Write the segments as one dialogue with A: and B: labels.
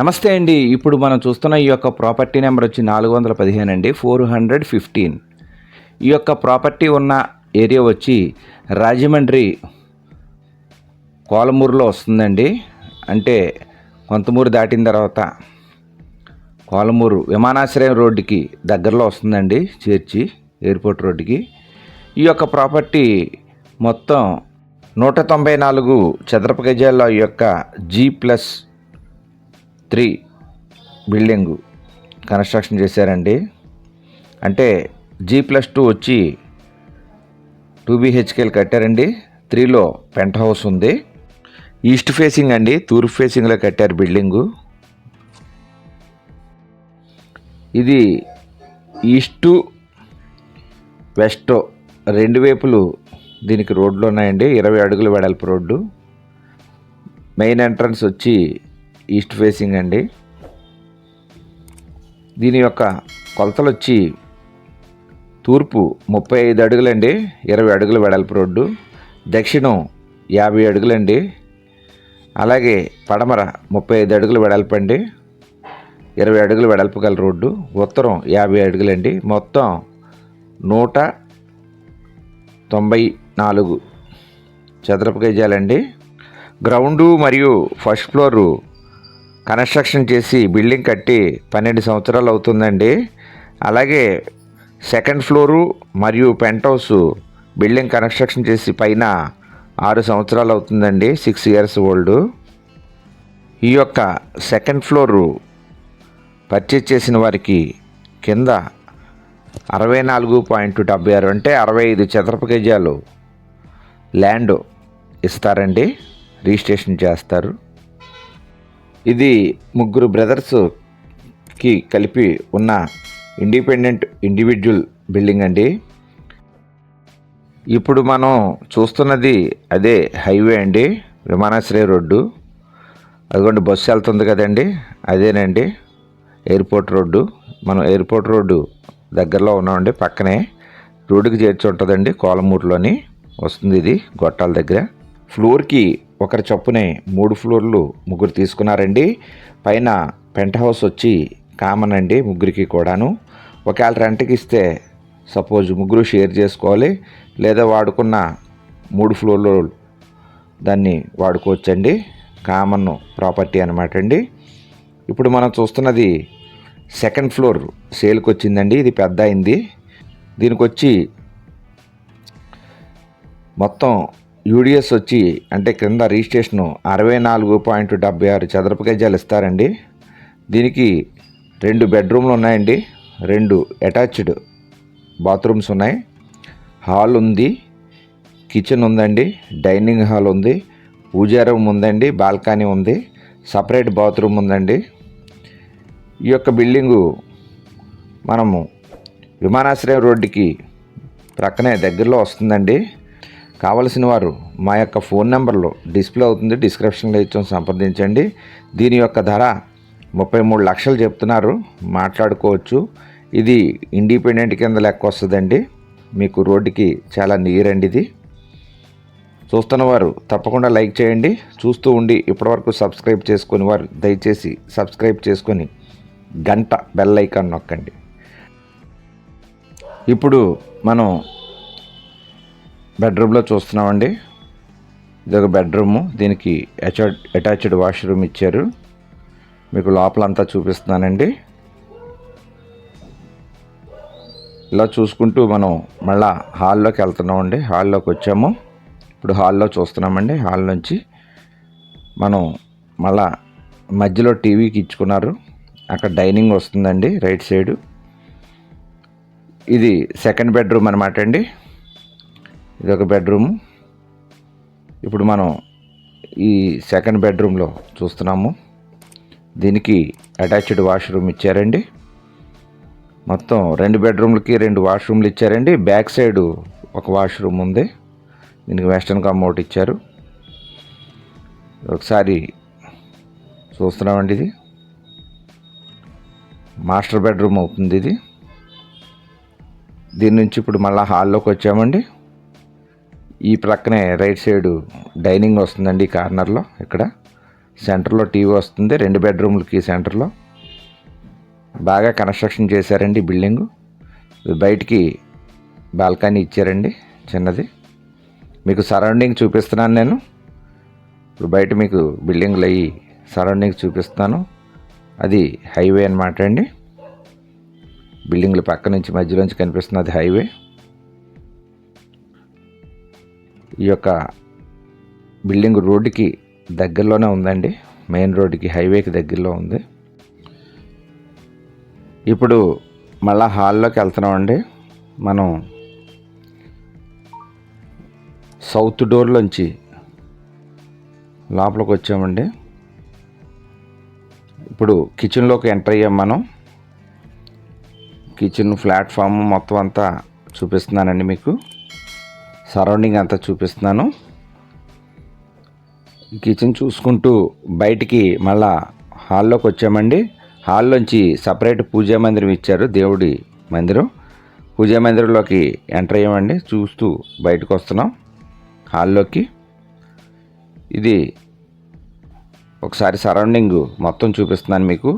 A: నమస్తే అండి. ఇప్పుడు మనం చూస్తున్న ఈ యొక్క ప్రాపర్టీ నెంబర్ వచ్చి నాలుగు వందల పదిహేను అండి. Four hundred fifteen. ఈ యొక్క ప్రాపర్టీ ఉన్న ఏరియా వచ్చి రాజమండ్రి కోలమూరులో వస్తుందండి. అంటే కొంతమూరు దాటిన తర్వాత కోలమూరు విమానాశ్రయం రోడ్డుకి దగ్గరలో వస్తుందండి. చేర్చి ఎయిర్పోర్ట్ రోడ్డుకి. ఈ యొక్క ప్రాపర్టీ మొత్తం నూట తొంభై నాలుగు చదరపు గజాల ఈ యొక్క G plus three building construction చేశారండి. అంటే జీ ప్లస్ టూ వచ్చి టూ బీహెచ్కేలు కట్టారండి. త్రీలో పెంట్ హౌస్ ఉంది. ఈస్ట్ ఫేసింగ్ అండి. తూర్పు ఫేసింగ్లో కట్టారు బిల్డింగు. ఇది ఈస్టు వెస్ట్ రెండు వైపులు దీనికి రోడ్లు ఉన్నాయండి. ఇరవై అడుగుల వెడల్పు రోడ్డు. మెయిన్ ఎంట్రన్స్ వచ్చి ఈస్ట్ ఫేసింగ్ అండి. దీని యొక్క కొలతలు వచ్చి తూర్పు ముప్పై ఐదు అడుగులండి ఇరవై అడుగుల వెడల్పు రోడ్డు దక్షిణం యాభై అడుగులండి అలాగే పడమర ముప్పై ఐదు అడుగుల వెడల్పు అండి ఇరవై అడుగుల వెడల్పు గల రోడ్డు ఉత్తరం యాభై అడుగులండి మొత్తం నూట తొంభై నాలుగు చదరపు గజాలండి. గ్రౌండు మరియు ఫస్ట్ ఫ్లోరు కన్స్ట్రక్షన్ చేసి బిల్డింగ్ కట్టి పన్నెండు సంవత్సరాలు అవుతుందండి. అలాగే సెకండ్ ఫ్లోరు మరియు పెంట్ హౌస్ బిల్డింగ్ కన్స్ట్రక్షన్ చేసి పైన ఆరు సంవత్సరాలు అవుతుందండి సిక్స్ ఇయర్స్ ఓల్డ్. ఈ యొక్క సెకండ్ ఫ్లోరు పర్చేజ్ చేసిన వారికి కింద అరవై నాలుగు పాయింట్ డెబ్బై ఆరు అంటే అరవై ఐదు చదరపు గజాలు ల్యాండ్ ఇస్తారండి రిజిస్ట్రేషన్ చేస్తారు. ఇది ముగ్గురు బ్రదర్స్కి కలిపి ఉన్న ఇండిపెండెంట్ ఇండివిజువల్ బిల్డింగ్ అండి. ఇప్పుడు మనం చూస్తున్నది అదే హైవే అండి విమానాశ్రయ రోడ్డు. అదిగోండి బస్సు వెళ్తుంది కదండి అదేనండి ఎయిర్పోర్ట్ రోడ్డు. మనం ఎయిర్పోర్ట్ రోడ్డు దగ్గరలో ఉన్నామండి పక్కనే రోడ్డుకి చేర్చి ఉంటుందండి కోలమూరులోని వస్తుంది ఇది గొట్టాల దగ్గర. ఫ్లోర్కి ఒకరి చొప్పునే మూడు ఫ్లోర్లు ముగ్గురు తీసుకున్నారండి. పైన పెంట్ హౌస్ వచ్చి కామన్ అండి ముగ్గురికి కూడాను. ఒకవేళ రెంట్కి ఇస్తే సపోజ్ ముగ్గురు షేర్ చేసుకోవాలి లేదా వాడుకున్న మూడు ఫ్లోర్లు దాన్ని వాడుకోవచ్చండి. కామన్ ప్రాపర్టీ అనమాట అండి. ఇప్పుడు మనం చూస్తున్నది సెకండ్ ఫ్లోర్ సేల్కి వచ్చిందండి. ఇది పెద్ద అయింది. దీనికి వచ్చి మొత్తం యూడిఎస్ వచ్చి అంటే కింద రిజిస్ట్రేషను అరవై నాలుగు పాయింట్ డెబ్బై ఆరు చదరపు గజాలు ఇస్తారండి. దీనికి రెండు బెడ్రూమ్లు ఉన్నాయండి. రెండు అటాచ్డ్ బాత్రూమ్స్ ఉన్నాయి. హాల్ ఉంది. కిచెన్ ఉందండి. డైనింగ్ హాల్ ఉంది. పూజా రూమ్ ఉందండి. బాల్కనీ ఉంది. సపరేట్ బాత్రూమ్ ఉందండి. ఈ యొక్క బిల్డింగు మనము విమానాశ్రయం రోడ్డుకి ప్రక్కనే దగ్గరలో వస్తుందండి. కావలసిన వారు మా యొక్క ఫోన్ నెంబర్లో డిస్ప్లే అవుతుంది డిస్క్రిప్షన్లో ఇచ్చాం సంప్రదించండి. దీని యొక్క ధర ముప్పై మూడు లక్షలు చెప్తున్నారు. మాట్లాడుకోవచ్చు. ఇది ఇండిపెండెంట్ కింద లెక్క వస్తుందండి. మీకు రోడ్డుకి చాలా నియర్ అండి ఇది. చూస్తున్న వారు తప్పకుండా లైక్ చేయండి. చూస్తూ ఉండి ఇప్పటివరకు సబ్స్క్రైబ్ చేసుకుని వారు దయచేసి సబ్స్క్రైబ్ చేసుకొని గంట బెల్ ఐకాన్ నొక్కండి. ఇప్పుడు మనం బెడ్రూమ్లో చూస్తున్నామండి. ఇది ఒక బెడ్రూము. దీనికి అటాచ్డ్ వాష్రూమ్ ఇచ్చారు. మీకు లోపలంతా చూపిస్తున్నానండి. ఇలా చూసుకుంటూ మనం మళ్ళా హాల్లోకి వెళ్తున్నామండి. హాల్లోకి వచ్చాము. ఇప్పుడు హాల్లో చూస్తున్నామండి. హాల్ నుంచి మనం మళ్ళా మధ్యలో టీవీకి ఇచ్చుకున్నారు. అక్కడ డైనింగ్ వస్తుందండి రైట్ సైడు. ఇది సెకండ్ బెడ్రూమ్ అనమాట అండి. ఇది ఒక బెడ్రూమ్. ఇప్పుడు మనం ఈ సెకండ్ బెడ్రూమ్లో చూస్తున్నాము. దీనికి అటాచ్డ్ వాష్రూమ్ ఇచ్చారండి. మొత్తం రెండు బెడ్రూమ్లకి రెండు వాష్రూమ్లు ఇచ్చారండి. బ్యాక్ సైడ్ ఒక వాష్రూమ్ ఉంది. దీనికి వెస్టర్న్ కమౌట్ ఇచ్చారు. ఒకసారి చూస్తున్నామండి ఇది. మాస్టర్ బెడ్రూమ్ అవుతుంది ఇది. దీని నుంచి ఇప్పుడు మళ్ళీ హాల్లోకి వచ్చామండి. ఈ ప్రక్కనే రైట్ సైడ్ డైనింగ్ వస్తుందండి ఈ కార్నర్లో. ఇక్కడ సెంటర్లో టీవీ వస్తుంది రెండు బెడ్రూమ్లకి సెంటర్లో. బాగా కన్స్ట్రక్షన్ చేశారండి బిల్డింగ్. బిల్డింగు బయటికి బాల్కనీ ఇచ్చారండి చిన్నది. మీకు సరౌండింగ్ చూపిస్తున్నాను నేను. ఇప్పుడు బయట మీకు బిల్డింగ్లు అయ్యి సరౌండింగ్ చూపిస్తాను అది హైవే అనమాట అండి. బిల్డింగ్ల పక్క నుంచి మధ్యలోంచి కనిపిస్తున్నది హైవే. ఈ యొక్క బిల్డింగ్ రోడ్డుకి దగ్గరలోనే ఉందండి. మెయిన్ రోడ్డుకి హైవేకి దగ్గరలో ఉంది. ఇప్పుడు మళ్ళా హాల్లోకి వెళ్తున్నామండి. మనం సౌత్ డోర్లోంచి లోపలికి వచ్చామండి. ఇప్పుడు కిచెన్లోకి ఎంటర్ అయ్యాం మనం. కిచెన్ ప్లాట్ఫామ్ మొత్తం అంతా చూపిస్తున్నానండి మీకు. సరౌండింగ్ అంతా చూపిస్తున్నాను. కిచెన్ చూసుకుంటూ బయటికి మళ్ళా హాల్లోకి వచ్చామండి. హాల్లోంచి సపరేట్ పూజా మందిరం ఇచ్చారు దేవుడి మందిరం. పూజా మందిరంలోకి ఎంటర్ అయ్యామండి. చూస్తూ బయటకు వస్తున్నాం హాల్లోకి. ఇది ఒకసారి సరౌండింగ్ మొత్తం చూపిస్తున్నాను మీకు.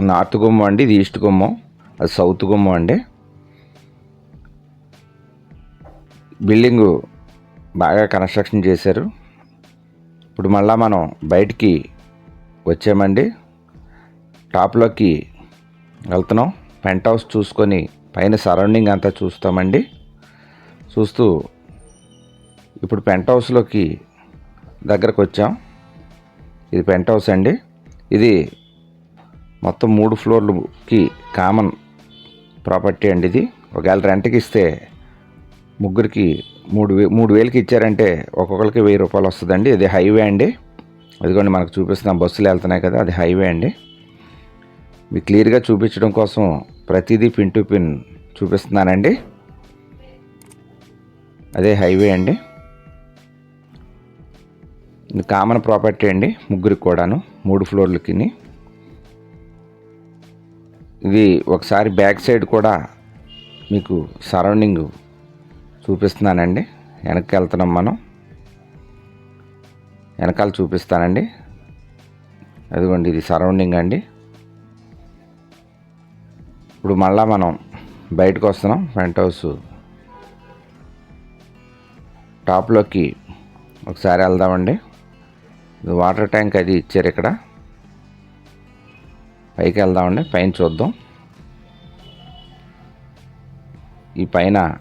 A: నార్త్ గుమ్మం అండి ఇది ఈస్ట్ గుమ్మం అది సౌత్ గుమ్మం అండి. బిల్డింగు బాగా కన్స్ట్రక్షన్ చేశారు. ఇప్పుడు మళ్ళా మనం బయటికి వచ్చామండి. టాప్లోకి వెళ్తున్నాం. పెంట్ హౌస్ చూసుకొని పైన సరౌండింగ్ అంతా చూస్తామండి. చూస్తూ ఇప్పుడు పెంట్ హౌస్లోకి దగ్గరకు వచ్చాం. ఇది పెంట్ హౌస్ అండి. ఇది మొత్తం మూడు ఫ్లోర్లకి కామన్ ప్రాపర్టీ అండి ఇది. ఒకవేళ రెంట్కి ఇస్తే ముగ్గురికి మూడు వే మూడు వేలకి ఇచ్చారంటే ఒక్కొక్కరికి వెయ్యి రూపాయలు వస్తుందండి. ఇది హైవే అండి. అదిగోండి మనకు చూపిస్తున్నాం. బస్సులు వెళ్తున్నాయి కదా అది హైవే అండి. మీకు క్లియర్గా చూపించడం కోసం ప్రతిదీ పిన్ టు పిన్ చూపిస్తున్నానండి. అదే హైవే అండి. ఇది కామన్ ప్రాపర్టీ అండి ముగ్గురికి కూడాను మూడు ఫ్లోర్లకి ఇది ఒకసారి బ్యాక్ సైడ్ కూడా మీకు సరౌండింగ్ చూపిస్తున్నానండి. వెనక్కి వెళ్తున్నాం మనం. వెనకాల చూపిస్తానండి. అదిగోండి ఇది సరౌండింగ్ అండి. ఇప్పుడు మళ్ళా మనం బయటకు వస్తున్నాం ఫ్రంట్ హౌస్. టాప్లోకి ఒకసారి వెళ్దామండి. ఇది వాటర్ ట్యాంక్ అది ఇచ్చారు ఇక్కడ. పైకి వెళ్దామండి పైన చూద్దాం. ఈ పైన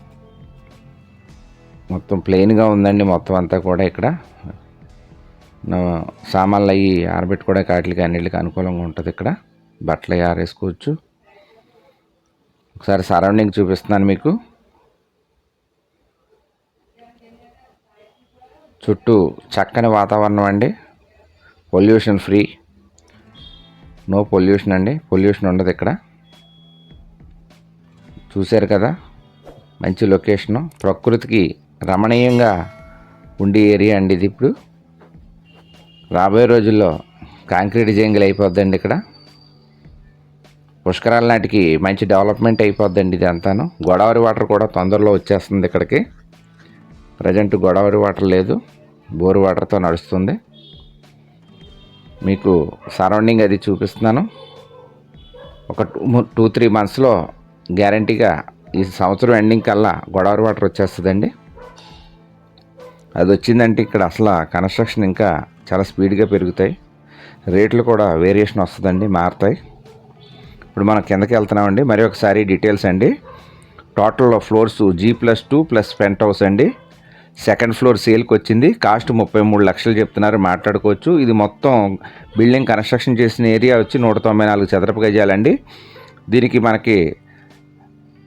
A: మొత్తం ప్లెయిన్గా ఉందండి మొత్తం అంతా కూడా ఇక్కడ. సామాన్లు అవి ఆరబెట్టుకోవడానికి వాటికి అన్నిటికి అనుకూలంగా ఉంటుంది ఇక్కడ. బట్టలు ఆరేసుకోవచ్చు. ఒకసారి సరౌండింగ్ చూపిస్తున్నాను మీకు. చుట్టూ చక్కని వాతావరణం అండి. పొల్యూషన్ ఫ్రీ నో పొల్యూషన్ అండి. పొల్యూషన్ ఉండదు ఇక్కడ. చూశారు కదా? మంచి లొకేషను ప్రకృతికి రమణీయంగా ఉండే ఏరియా అండి ఇది ఇప్పుడు. రాబోయే రోజుల్లో కాంక్రీట్ జంగిల్ అయిపోద్దండి ఇక్కడ. పుష్కరాల నాటికి మంచి డెవలప్మెంట్ అయిపోద్దండి ఇది అంతాను. గోదావరి వాటర్ కూడా తొందరలో వచ్చేస్తుంది ఇక్కడికి. ప్రజెంట్ గోదావరి వాటర్ లేదు బోరు వాటర్తో నడుస్తుంది. మీకు సరౌండింగ్ అది చూపిస్తున్నాను. ఒక టూ టూ త్రీ మంత్స్లో గ్యారంటీగా ఈ సంవత్సరం ఎండింగ్ కల్లా గోదావరి వాటర్ వచ్చేస్తుందండి. అది వచ్చిందంటే ఇక్కడ అసలు కన్స్ట్రక్షన్ ఇంకా చాలా స్పీడ్గా పెరుగుతాయి. రేట్లు కూడా వేరియేషన్ వస్తుందండి మారుతాయి. ఇప్పుడు మనం కిందకి వెళ్తున్నామండి మరి ఒకసారి డీటెయిల్స్ అండి. Total floors G plus two plus pent house అండి. సెకండ్ ఫ్లోర్ సేల్కి వచ్చింది కాస్ట్ ముప్పై మూడు లక్షలు చెప్తున్నారు మాట్లాడుకోవచ్చు. ఇది మొత్తం బిల్డింగ్ కన్స్ట్రక్షన్ చేసిన ఏరియా వచ్చి నూట తొంభై నాలుగు చదరపు గజాలండి. దీనికి మనకి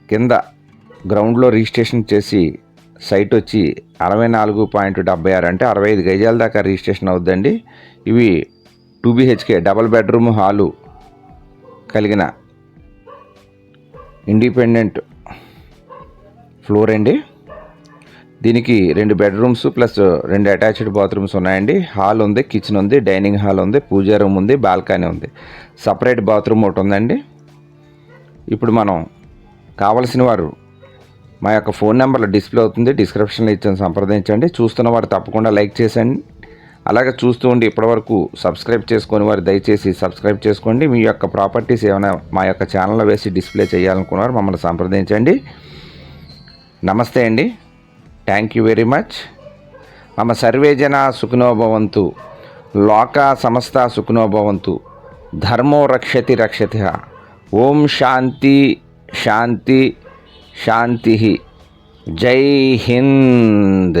A: కింద గ్రౌండ్లో రిజిస్ట్రేషన్ చేసి సైట్ వచ్చి అరవై నాలుగు పాయింట్ డెబ్బై ఆరు అంటే అరవై ఐదు గజాల దాకా రిజిస్ట్రేషన్ అవుద్దండి. ఇవి two BHK double bedroom hall కలిగిన ఇండిపెండెంట్ ఫ్లోర్ అండి. దీనికి రెండు బెడ్రూమ్స్ ప్లస్ రెండు అటాచ్డ్ బాత్రూమ్స్ ఉన్నాయండి. హాల్ ఉంది కిచెన్ ఉంది డైనింగ్ హాల్ ఉంది పూజా రూమ్ ఉంది బాల్కనీ ఉంది. సపరేట్ బాత్రూమ్ ఒకటి ఉందండి. ఇప్పుడు మనం కావలసిన వారు మా యొక్క ఫోన్ నెంబర్లో డిస్ప్లే అవుతుంది. డిస్క్రిప్షన్లో ఇచ్చిన సంప్రదించండి. చూస్తున్న వారు తప్పకుండా లైక్ చేసండి అలాగే చూస్తూ ఉండి ఇప్పటివరకు సబ్స్క్రైబ్ చేసుకుని వారు దయచేసి సబ్స్క్రైబ్ చేసుకోండి. మీ యొక్క ప్రాపర్టీస్ ఏమైనా మా యొక్క ఛానల్లో వేసి డిస్ప్లే చేయాలనుకున్నారు మమ్మల్ని సంప్రదించండి. నమస్తే అండి. థ్యాంక్ యూ వెరీ మచ్ మమ సర్వేజన సుఖనోభవంతు సుఖినోభవంతు. లోకా సమస్త సుఖినోభవంతు. ధర్మో రక్షతి రక్షతి ఓం శాంతి శాంతి. శాంతి జై హింద్